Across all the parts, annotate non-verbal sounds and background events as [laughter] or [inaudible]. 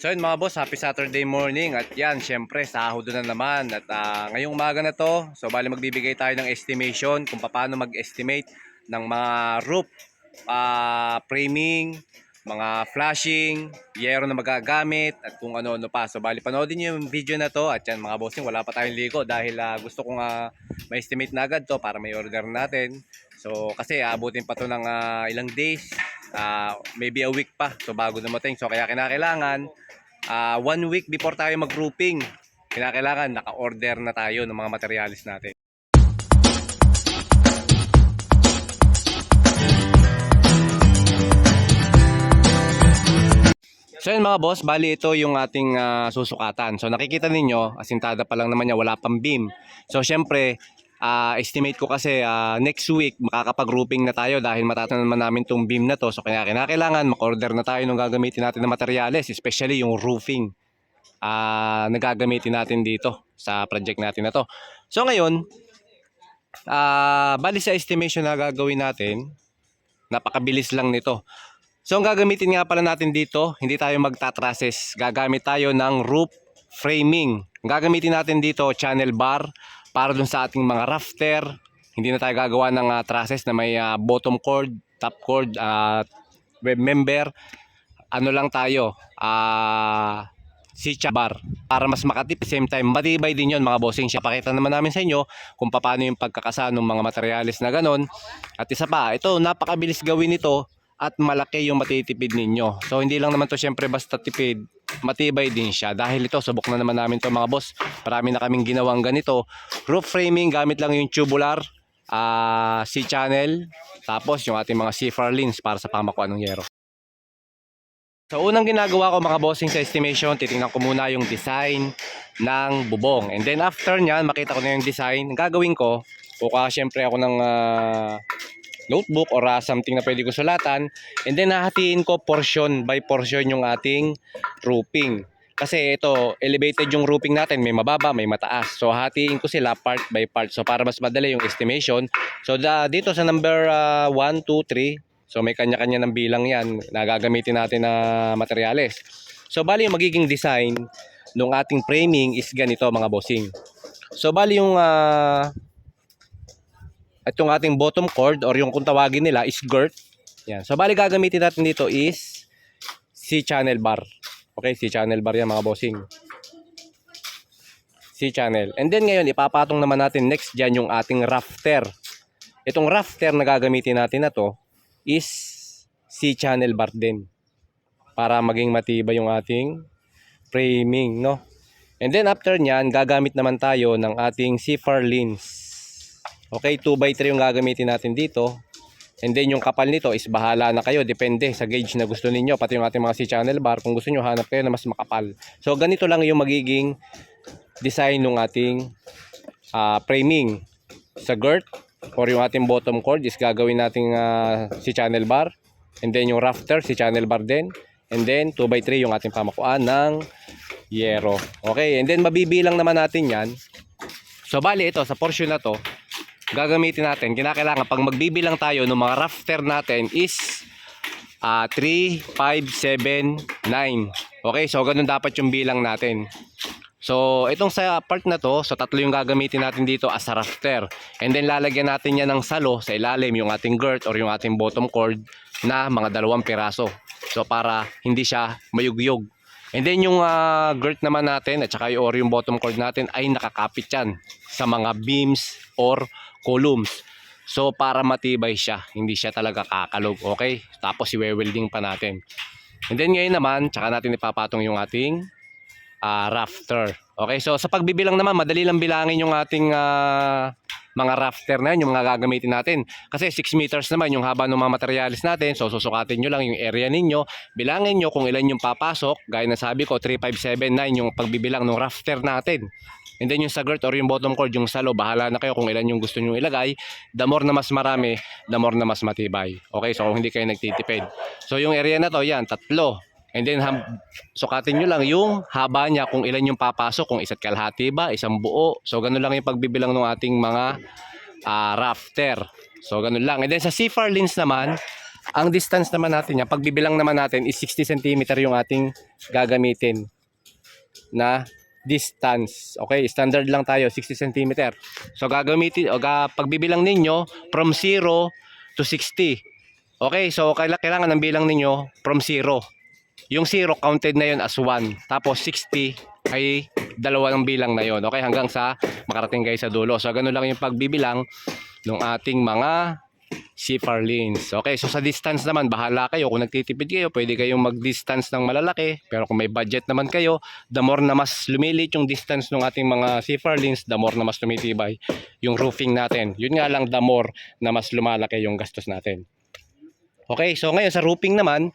So yun mga boss, happy Saturday morning at yan, syempre sahod na naman at ah, ngayong umaga na to, so bali magbibigay tayo ng estimation kung paano mag-estimate ng mga roof ah, framing, mga flashing, yero na magagamit at kung ano-ano pa. So bali panoodin niyo yung video na to at yan mga bossing, wala pa tayong ligo dahil ah, gusto kong ah, ma-estimate na agad to para may order natin. So kasi aabutin pa to ng ah, ilang days, ah, maybe a week pa so bago dumating. So kaya kinakailangan ah, one week before tayo mag-grouping, kinakailangan naka-order na tayo ng mga materialis natin. So yun mga boss, bali ito yung ating ah, susukatan. So nakikita ninyo, asintada pa lang naman niya, wala pang beam. So syempre, ah, estimate ko kasi ah, next week makakapag-grouping na tayo dahil matatanan namin tong beam na to. So kaya kinakailangan mag-order na tayo ng gagamitin natin na materyales, especially yung roofing ah na gagamitin natin dito sa project natin na to. So ngayon, ah bali sa estimation na gagawin natin, napakabilis lang nito. So ang gagamitin nga pala natin dito, hindi tayo magtatrases. Gagamit tayo ng roof framing. Ang gagamitin natin dito, channel bar para dun sa ating mga rafter. Hindi na tayo gagawa ng ah, trusses na may ah, bottom cord, top cord, at web member. Ano lang tayo, ah sitcha bar para mas makatip same time matibay din yon mga bossing siya pakita naman namin sa inyo kung paano yung pagkakasa ng mga materialis na ganon at isa pa ito napakabilis gawin nito at malaki yung matitipid ninyo. So hindi lang naman to syempre basta tipid, matibay din siya. Dahil ito, subok na naman namin to mga boss. Marami na kaming ginawang ganito. Roof framing, gamit lang yung tubular, ah C-channel, tapos yung ating mga C-far lines para sa pamakuan ng yero. So unang ginagawa ko mga bossing sa estimation, titingnan ko muna yung design ng bubong. And then after nyan, makita ko na yung design, ang gagawin ko, kukuha syempre ako ng ah, notebook or ah, something na pwede ko sulatan. And then hahatiin ko portion by portion yung ating roofing. Kasi ito, elevated yung roofing natin, may mababa, may mataas. So hatiin ko sila part by part. So para mas madali yung estimation. So da, dito sa number 1, 2, 3, so may kanya-kanya ng bilang yan na gagamitin natin na materyales. So bali yung magiging design ng ating framing is ganito mga bossing. So bali yung ah, itong ating bottom cord or yung kung tawagin nila is girt. Yan. So bali gagamitin natin dito is C-channel bar. Okay, C-channel bar yan mga bossing. C-channel. And then ngayon ipapatong naman natin next dyan yung ating rafter. Itong rafter na gagamitin natin na to is C-channel bar din. Para maging matibay yung ating framing, no? And then after nyan, gagamit naman tayo ng ating C-far lines. Okay, 2x3 yung gagamitin natin dito. And then yung kapal nito is bahala na kayo. Depende sa gauge na gusto ninyo. Pati yung ating mga C-channel bar. Kung gusto nyo, hanap kayo na mas makapal. So ganito lang yung magiging design ng ating ah, framing. Sa girt or yung ating bottom cord is gagawin nating ah, C-channel bar. And then yung rafter, C-channel bar din. And then 2x3 yung ating pamakuan ng yero. Okay, and then mabibilang naman natin yan. So bali ito, sa portion na to, gagamitin natin, kinakailangan pag magbibilang tayo ng mga rafter natin is ah 3, 5, 7, 9. Okay, so ganun dapat yung bilang natin. So, itong sa part na to, so tatlo yung gagamitin natin dito as a rafter. And then lalagyan natin yan ng salo sa ilalim, yung ating girt or yung ating bottom cord na mga dalawang piraso. So, para hindi siya mayugyog. And then yung ah, girt naman natin at saka yung, or yung bottom cord natin ay nakakapit yan sa mga beams or columns. So para matibay siya, hindi siya talaga kakalog, okay? Tapos i-welding pa natin. And then ngayon naman, tsaka natin ipapatong yung ating ah, rafter. Okay, so sa pagbibilang naman, madali lang bilangin yung ating ah, mga rafter na yun, yung mga gagamitin natin. Kasi 6 meters naman yung haba ng mga materialis natin. So susukatin nyo lang yung area ninyo. Bilangin nyo kung ilan yung papasok. Gaya na sabi ko, 3, 5, 7, 9 yung pagbibilang ng rafter natin. And then yung sa or yung bottom cord, yung salo, bahala na kayo kung ilan yung gusto nyo ilagay. The more na mas marami, the more na mas matibay. Okay, so kung hindi kayo nagtitipid. So yung area na to, yan, tatlo. And then ham- sukatin nyo lang yung haba niya kung ilan yung papasok, kung isa't kalahati ba, isang buo. So ganun lang yung pagbibilang ng ating mga ah, rafter. So ganun lang. And then sa C-far lines naman, Ang distance naman natin yan, pagbibilang naman natin is 60 cm yung ating gagamitin na distance. Okay, standard lang tayo, 60 cm. So gagamitin, o pagbibilang ninyo from 0 to 60. Okay, so kaila- kailangan ng bilang ninyo from 0. Yung 0 counted na yon as 1. Tapos 60 ay dalawa ng bilang na yon. Okay, hanggang sa makarating kayo sa dulo. So ganun lang yung pagbibilang ng ating mga CFR lanes. Okay, so sa distance naman, bahala kayo. Kung nagtitipid kayo, pwede kayong mag-distance ng malalaki. Pero kung may budget naman kayo, the more na mas lumilit yung distance ng ating mga CFR lanes, the more na mas tumitibay yung roofing natin. Yun nga lang, the more na mas lumalaki yung gastos natin. Okay, so ngayon sa roofing naman,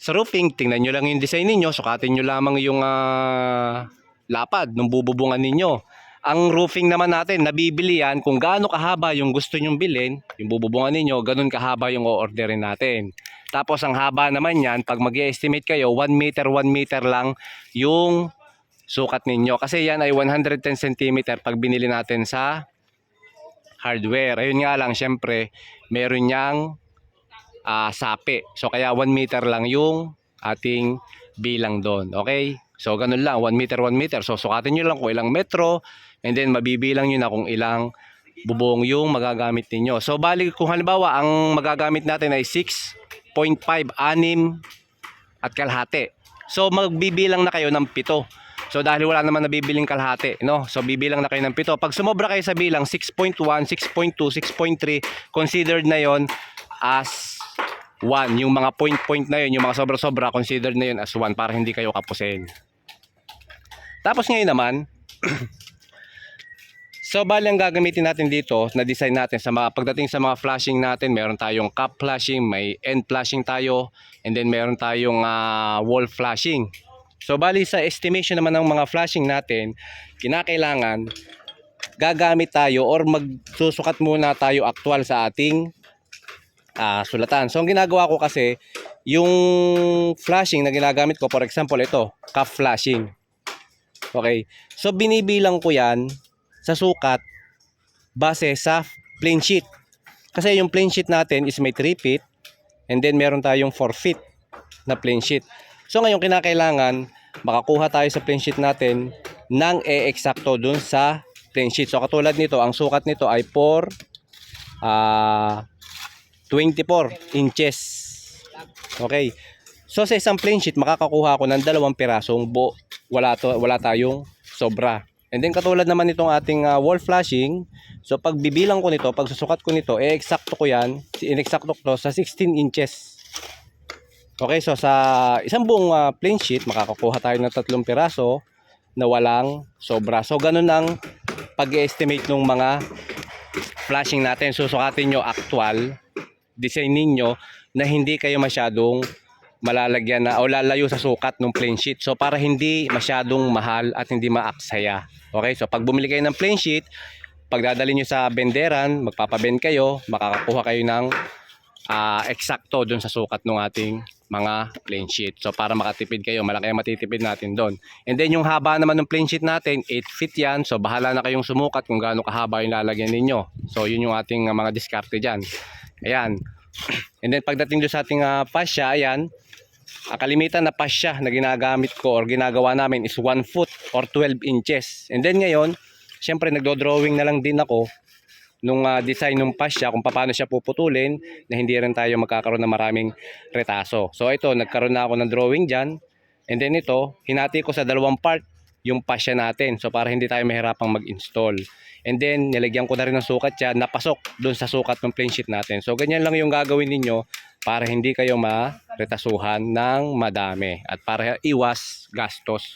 sa roofing, tingnan nyo lang yung design ninyo, sukatin nyo lamang yung ah, lapad ng bububungan ninyo. Ang roofing naman natin, nabibili yan kung gaano kahaba yung gusto nyong bilhin, yung bububungan ninyo, ganun kahaba yung o-orderin natin. Tapos ang haba naman yan, pag mag estimate kayo, 1 meter, 1 meter lang yung sukat ninyo. Kasi yan ay 110 cm pag binili natin sa hardware. Ayun nga lang, syempre, meron niyang ah, sapi. So kaya 1 meter lang yung ating bilang doon. Okay? So ganun lang, 1 meter, 1 meter. So sukatin nyo lang kung ilang metro and then mabibilang nyo na kung ilang bubong yung magagamit ninyo. So bali kung halimbawa ang magagamit natin ay 6.5 anim at kalahati. So magbibilang na kayo ng pito. So dahil wala naman nabibiling kalahati, no? So bibilang na kayo ng pito. Pag sumobra kayo sa bilang 6.1, 6.2, 6.3, considered na 'yon as 1. Yung mga point-point na 'yon, yung mga sobra-sobra, considered na 'yon as 1 para hindi kayo kapusin. Tapos ngayon naman, [clears throat] So bali ang gagamitin natin dito na design natin sa mga pagdating sa mga flashing natin, meron tayong cup flashing, may end flashing tayo, and then meron tayong ah, wall flashing. So bali sa estimation naman ng mga flashing natin, kinakailangan gagamit tayo or magsusukat muna tayo actual sa ating ah, sulatan. So ang ginagawa ko kasi, yung flashing na ginagamit ko, for example ito, cup flashing. Okay. So binibilang ko yan sa sukat base sa plain sheet. Kasi yung plain sheet natin is may 3 feet and then meron tayong 4 feet na plain sheet. So ngayon kinakailangan makakuha tayo sa plain sheet natin ng e-eksakto dun sa plain sheet. So katulad nito, ang sukat nito ay 4 ah 24 inches. Okay. So sa isang plain sheet makakakuha ako ng dalawang pirasong buo. Wala to wala tayong sobra. And then katulad naman nitong ating ah, wall flashing, so pag bibilang ko nito, pag susukat ko nito, eh eksakto ko 'yan, inexakto ko sa 16 inches. Okay, so sa isang buong ah, plain sheet, makakakuha tayo ng tatlong piraso na walang sobra. So ganun ang pag-estimate ng mga flashing natin. Susukatin nyo actual, design ninyo na hindi kayo masyadong malalagyan na o lalayo sa sukat ng plain sheet. So para hindi masyadong mahal at hindi maaksaya. Okay, so pag bumili kayo ng plain sheet, pag dadali nyo sa benderan, magpapabend kayo, makakakuha kayo ng ah, eksakto dun sa sukat ng ating mga plain sheet. So para makatipid kayo, malaki ang matitipid natin doon. And then yung haba naman ng plain sheet natin, 8 feet yan. So bahala na kayong sumukat kung gaano kahaba yung lalagyan ninyo. So yun yung ating mga diskarte dyan. Ayan. [clears throat] And then pagdating doon sa ating uh, pasya, ayan, ang kalimitan na pasya na ginagamit ko or ginagawa namin is 1 foot or 12 inches. And then ngayon, syempre nagdo-drawing na lang din ako nung ah, design ng pasya kung paano siya puputulin na hindi rin tayo magkakaroon ng maraming retaso. So ito, nagkaroon na ako ng drawing dyan. And then ito, hinati ko sa dalawang part yung pasya natin. So para hindi tayo mahirapang mag-install. And then, nilagyan ko na rin ng sukat siya, napasok doon sa sukat ng plain sheet natin. So ganyan lang yung gagawin ninyo para hindi kayo ma-retasuhan ng madami at para iwas gastos.